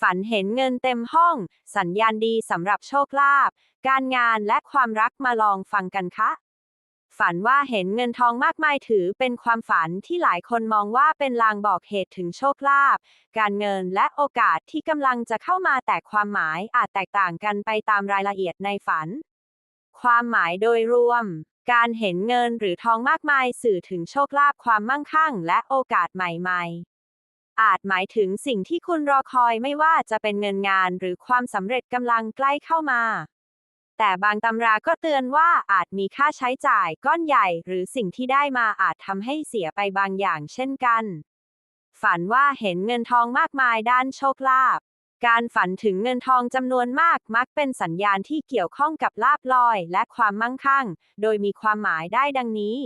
ฝันเห็นเงินเต็มห้อง สัญญาณดีสำหรับโชคลาภ การงานและความรักมาลองฟังกันคะ ฝันว่าเห็นเงินทองมากมายถือเป็นความฝันที่หลายคนมองว่าเป็นลางบอกเหตุถึงโชคลาภ การเงินและโอกาสที่กำลังจะเข้ามาแต่ความหมายอาจแตกต่างกันไปตามรายละเอียดในฝัน ความหมายโดยรวม การเห็นเงินหรือทองมากมายสื่อถึงโชคลาภความมั่งคั่ง และโอกาสใหม่ ๆ อาจหมายถึงสิ่งที่คุณรอคอยไม่ว่าจะเป็นเงินงานหรือความสำเร็จกำลังใกล้เข้ามา แต่บางตำราก็เตือนว่าอาจมีค่าใช้จ่ายก้อนใหญ่ หรือสิ่งที่ได้มาอาจทำให้เสียไปบางอย่างเช่นกัน ฝันว่าเห็นเงินทองมากมายด้านโชคลาภการฝันถึงเงินทองจำนวนมากมักเป็นสัญญาณที่เกี่ยวข้องกับลาบลอยและความมั่งคั่ง โดยมีความหมายได้ดังนี้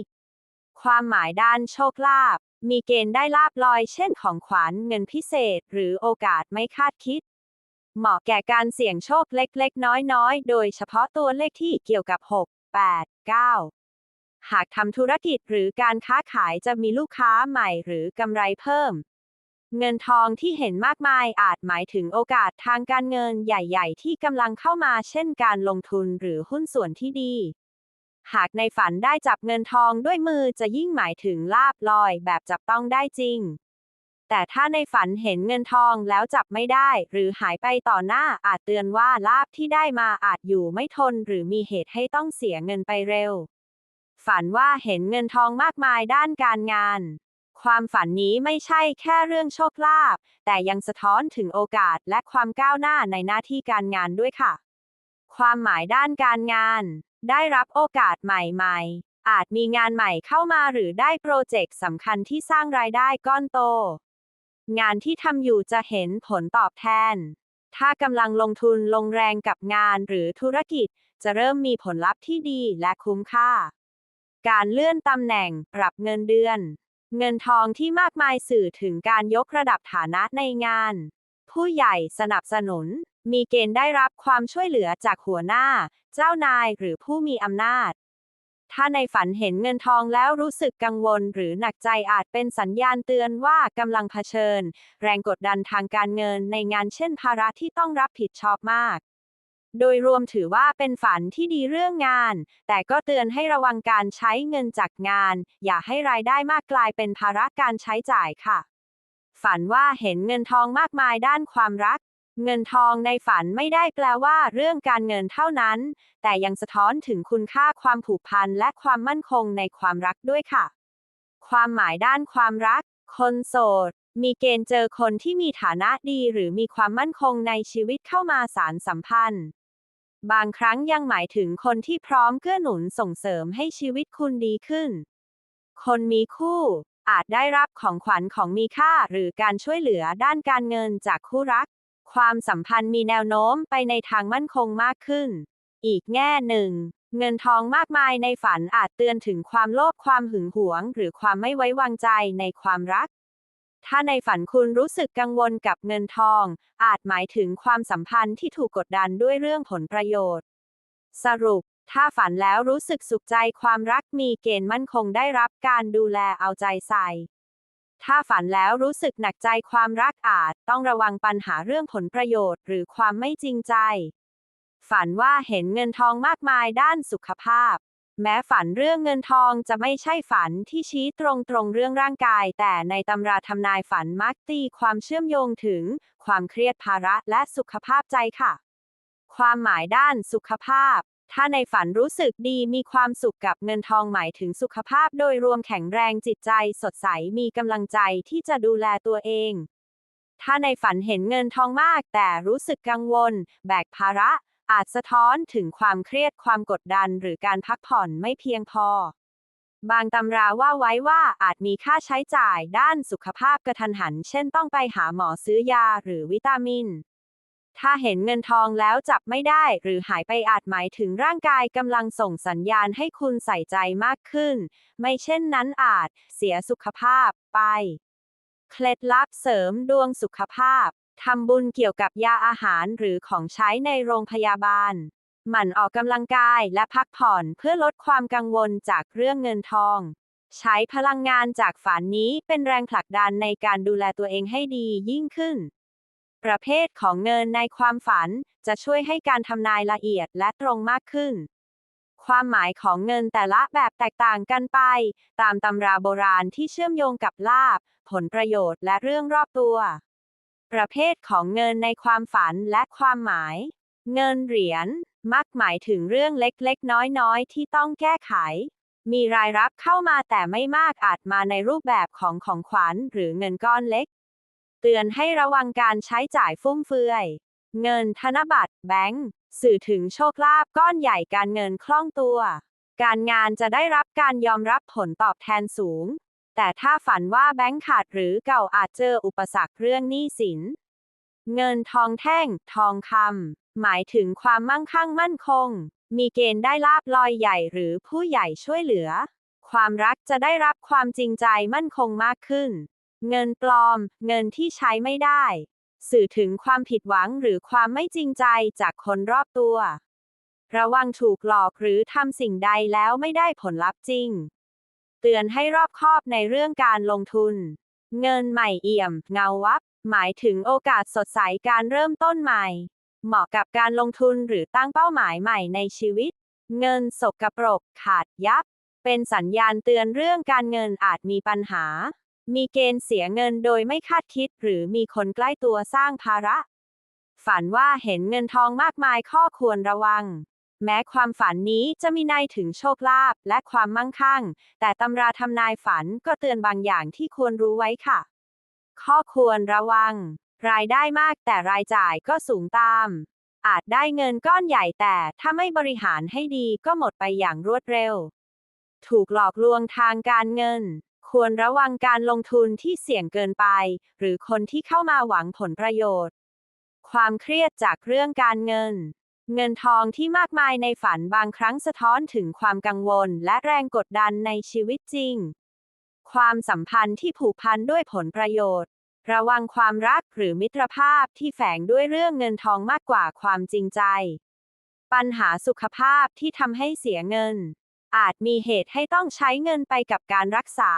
ความหมายด้านโชคลาภ มีเกณฑ์ได้ลาบลอยเช่นของขวัญเงินพิเศษ หรือโอกาสไม่คาดคิด เหมาะแก่การเสี่ยงโชคเล็กๆ น้อยๆ โดยเฉพาะตัวเลขที่เกี่ยวกับ 6 8 9 หากทำธุรกิจหรือการค้าขายจะมีลูกค้าใหม่หรือกำไรเพิ่ม เงินทองที่เห็นมากมายอาจหมายถึงโอกาสทางการเงินใหญ่ ๆ ที่กำลังเข้ามาเช่นการลงทุนหรือหุ้นส่วนที่ดี หากในฝันได้จับเงินทองด้วยมือจะยิ่งหมายถึงลาบลอยแบบจับต้องได้จริง แต่ถ้าในฝันเห็นเงินทองแล้วจับไม่ได้ หรือหายไปต่อหน้าอาจเตือนว่าลาบที่ได้มาอาจอยู่ไม่ทน หรือมีเหตุให้ต้องเสียเงินไปเร็ว ฝันว่าเห็นเงินทองมากมายด้านการงาน ความฝันนี้ไม่ใช่แค่เรื่องโชคลาภแต่ยังสะท้อนถึงโอกาสและความก้าวหน้าในหน้าที่การงานด้วยค่ะ ความหมายด้านการงาน ได้รับโอกาสใหม่ๆ อาจมีงานใหม่เข้ามาหรือได้โปรเจกต์สำคัญที่สร้างรายได้ก้อนโต งานที่ทำอยู่จะเห็นผลตอบแทน ถ้ากำลังลงทุนลงแรงกับงานหรือธุรกิจ จะเริ่มมีผลลัพธ์ที่ดีและคุ้มค่า การเลื่อนตำแหน่งปรับเงินเดือน เงินทองที่มากมายสื่อถึงการยกระดับฐานะในงาน ผู้ใหญ่สนับสนุน มีเกณฑ์ได้รับความช่วยเหลือจากหัวหน้า เจ้านายหรือผู้มีอำนาจ ถ้าในฝันเห็นเงินทองแล้วรู้สึกกังวลหรือหนักใจอาจเป็นสัญญาณเตือนว่ากำลังเผชิญ แรงกดดันทางการเงินในงานเช่นภาระที่ต้องรับผิดชอบมาก โดยรวมถือว่าเป็นฝันที่ดีเรื่องงาน แต่ก็เตือนให้ระวังการใช้เงินจากงาน อย่าให้รายได้มากกลายเป็นภาระการใช้จ่ายค่ะฝันว่าเห็นเงินทองมากมายด้านความรัก เงินทองในฝันไม่ได้แปลว่าเรื่องการเงินเท่านั้น แต่ยังสะท้อนถึงคุณค่าความผูกพันและความมั่นคงในความรักด้วยค่ะ ความหมายด้านความรัก คนโสด มีเกณฑ์เจอคนที่มีฐานะดีหรือมีความมั่นคงในชีวิตเข้ามาสารสัมพันธ์ บางครั้งยังหมายถึงคนที่พร้อมเกื้อหนุนส่งเสริมให้ชีวิตคุณดีขึ้น คนมีคู่ อาจได้รับของขวัญของมีค่าหรือการช่วยเหลือด้านการเงินจากคู่รัก ความสัมพันธ์มีแนวโน้มไปในทางมั่นคงมากขึ้น อีกแง่หนึ่ง เงินทองมากมายในฝันอาจเตือนถึงความโลภความหึงหวง หรือความไม่ไว้วางใจในความรัก ถ้าในฝันคุณรู้สึกกังวลกับเงินทอง อาจหมายถึงความสัมพันธ์ที่ถูกกดดันด้วยเรื่องผลประโยชน์ สรุป ถ้าฝันแล้วรู้สึกสุขใจความรักมีเกณฑ์มั่นคงได้รับการดูแลเอาใจใส่ ถ้าฝันแล้วรู้สึกหนักใจความรักอาจ ต้องระวังปัญหาเรื่องผลประโยชน์ หรือความไม่จริงใจ ฝันว่าเห็นเงินทองมากมายด้านสุขภาพ แม้ฝันเรื่องเงินทองจะไม่ใช่ฝันที่ชี้ตรงตรงเรื่องร่างกาย แต่ในตำราทำนายฝันมักตีความเชื่อมโยงถึง ความเครียดภาระและสุขภาพใจค่ะ ความหมายด้านสุขภาพ ถ้าในฝันรู้สึกดีมีความสุขกับเงินทองหมายถึงสุขภาพโดยรวมแข็งแรงจิตใจสดใสมีกำลังใจที่จะดูแลตัวเอง ถ้าในฝันเห็นเงินทองมาก แต่รู้สึกกังวล แบกภาระ อาจสะท้อนถึงความเครียดความกดดัน หรือการพักผ่อนไม่เพียงพอ บางตำราว่าไว้ว่าอาจมีค่าใช้จ่ายด้านสุขภาพกระทันหัน เช่นต้องไปหาหมอซื้อยาหรือวิตามิน ถ้าเห็นเงินทองแล้วจับไม่ได้ หรือหายไปอาจหมายถึงร่างกายกำลังส่งสัญญาณให้คุณใส่ใจมากขึ้น ไม่เช่นนั้นอาจ เสียสุขภาพไป เคล็ดลับเสริมดวงสุขภาพทำบุญเกี่ยวกับยาอาหารหรือของใช้ในโรงพยาบาล หมั่นออกกำลังกายและพักผ่อนเพื่อลดความกังวลจากเรื่องเงินทอง ใช้พลังงานจากฝันนี้เป็นแรงผลักดันในการดูแลตัวเองให้ดียิ่งขึ้น ประเภทของเงินในความฝัน จะช่วยให้การทำนายละเอียดและตรงมากขึ้น ความหมายของเงินแต่ละแบบแตกต่างกันไป ตามตำราโบราณที่เชื่อมโยงกับลาบ ผลประโยชน์และเรื่องรอบตัว ประเภทของเงินในความฝันและความหมายเงินเหรียญมักหมายถึงเรื่องเล็กๆ น้อยๆ ที่ต้องแก้ไข มีรายรับเข้ามาแต่ไม่มากอาจมาในรูปแบบของของขวัญหรือเงินก้อนเล็ก เตือนให้ระวังการใช้จ่ายฟุ่มเฟือย เงินธนบัตร แบงก์สื่อถึงโชคลาภก้อนใหญ่การเงินคล่องตัว การงานจะได้รับการยอมรับผลตอบแทนสูง แต่ถ้าฝันว่าแบงก์ขาดหรือเก่าอาจเจออุปสรรคเรื่องหนี้สิน เงินทองแท่ง ทองคำหมายถึงความมั่งคั่งมั่นคง มีเกณฑ์ได้ลาบลอยใหญ่หรือผู้ใหญ่ช่วยเหลือ ความรักจะได้รับความจริงใจมั่นคงมากขึ้น เงินปลอม เงินที่ใช้ไม่ได้ สื่อถึงความผิดหวังหรือความไม่จริงใจจากคนรอบตัว ระวังถูกหลอกหรือทำสิ่งใดแล้วไม่ได้ผลลัพธ์จริง เตือนให้รอบคอบในเรื่องการลงทุน เงินใหม่เอี่ยม เงาวับ หมายถึงโอกาสสดใสการเริ่มต้นใหม่ เหมาะกับการลงทุนหรือตั้งเป้าหมายใหม่ในชีวิต เงินสกรปรก ขาดยับ เป็นสัญญาณเตือนเรื่องการเงินอาจมีปัญหา มีเกณฑ์เสียเงินโดยไม่คาดคิด หรือมีคนใกล้ตัวสร้างภาระ ฝันว่าเห็นเงินทองมากมายข้อควรระวัง แม้ความฝันนี้จะมีในยถึงโชคลาภและความมั่งคั่ง แต่ตำราทำนายฝันก็เตือนบางอย่างที่ควรรู้ไว้ค่ะ ข้อควรระวัง รายได้มากแต่รายจ่ายก็สูงตาม อาจได้เงินก้อนใหญ่แต่ถ้าไม่บริหารให้ดีก็หมดไปอย่างรวดเร็ว ถูกหลอกลวงทางการเงิน ควรระวังการลงทุนที่เสี่ยงเกินไป หรือคนที่เข้ามาหวังผลประโยชน์ ความเครียดจากเรื่องการเงิน เงินทองที่มากมายในฝันบางครั้งสะท้อนถึงความกังวลและแรงกดดันในชีวิตจริง ความสัมพันธ์ที่ผูกพันด้วยผลประโยชน์ ระวังความรักหรือมิตรภาพที่แฝงด้วยเรื่องเงินทองมากกว่าความจริงใจ ปัญหาสุขภาพที่ทำให้เสียเงิน อาจมีเหตุให้ต้องใช้เงินไปกับการรักษา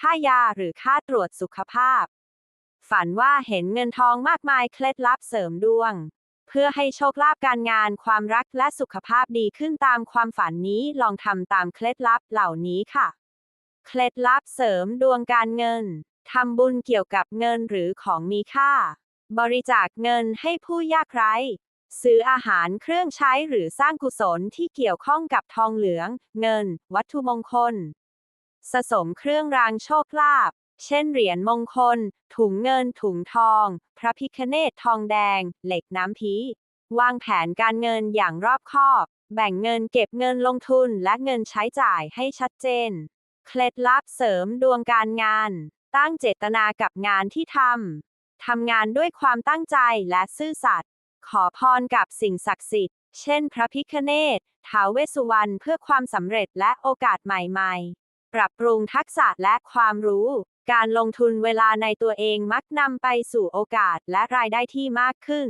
ค่ายาหรือค่าตรวจสุขภาพ ฝันว่าเห็นเงินทองมากมายเคล็ดลับเสริมดวง เพื่อให้โชคลาภการงานความรักและสุขภาพดีขึ้นตามความฝันนี้ลองทำตามเคล็ดลับเหล่านี้ค่ะ เคล็ดลับเสริมดวงการเงินทำบุญเกี่ยวกับเงินหรือของมีค่า บริจาคเงินให้ผู้ยากไร้ ซื้ออาหารเครื่องใช้หรือสร้างกุศลที่เกี่ยวข้องกับทองเหลือง เงิน วัตถุมงคล สะสมเครื่องรางโชคลาภ เช่นเหรียญมงคล ถุงเงิน ถุงทอง พระพิคเนตทองแดง เหล็กน้ำพี วางแผนการเงินอย่างรอบคอบ แบ่งเงินเก็บเงินลงทุนและเงินใช้จ่ายให้ชัดเจน เคล็ดลับเสริมดวงการงาน ตั้งเจตนากับงานที่ทำทำงานด้วยความตั้งใจและซื่อสัตย์ ขอพรกับสิ่งศักดิ์สิทธิ์ เช่น พระพิคเนตท้าวเวสสุวรรณเพื่อความสำเร็จและโอกาสใหม่ๆ ปรับปรุงทักษะและความรู้ การลงทุนเวลาในตัวเองมักนำไปสู่โอกาสและรายได้ที่มากขึ้น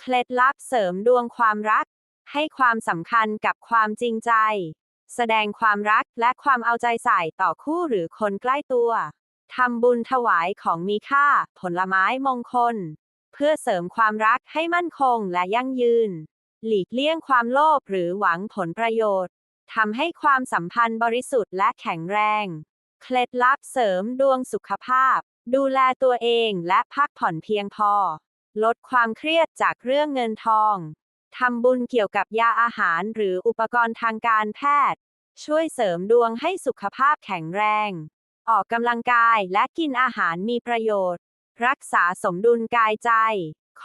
เคล็ดลับเสริมดวงความรัก ให้ความสำคัญกับความจริงใจ แสดงความรักและความเอาใจใส่ต่อคู่หรือคนใกล้ตัวทำบุญถวายของมีค่า ผลไม้มงคล เพื่อเสริมความรักให้มั่นคงและยั่งยืน หลีกเลี่ยงความโลภหรือหวังผลประโยชน์ทำให้ความสัมพันธ์บริสุทธิ์และแข็งแรง เคล็ดลับเสริมดวงสุขภาพ ดูแลตัวเองและพักผ่อนเพียงพอ ลดความเครียดจากเรื่องเงินทองทำบุญเกี่ยวกับยาอาหารหรืออุปกรณ์ทางการแพทย์ ช่วยเสริมดวงให้สุขภาพแข็งแรง ออกกำลังกายและกินอาหารมีประโยชน์ รักษาสมดุลกายใจ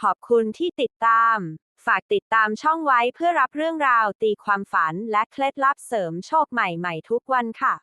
ขอบคุณที่ติดตาม ฝากติดตามช่องไว้เพื่อรับเรื่องราวตีความฝันและเคล็ดลับเสริมโชคใหม่ๆทุกวันค่ะ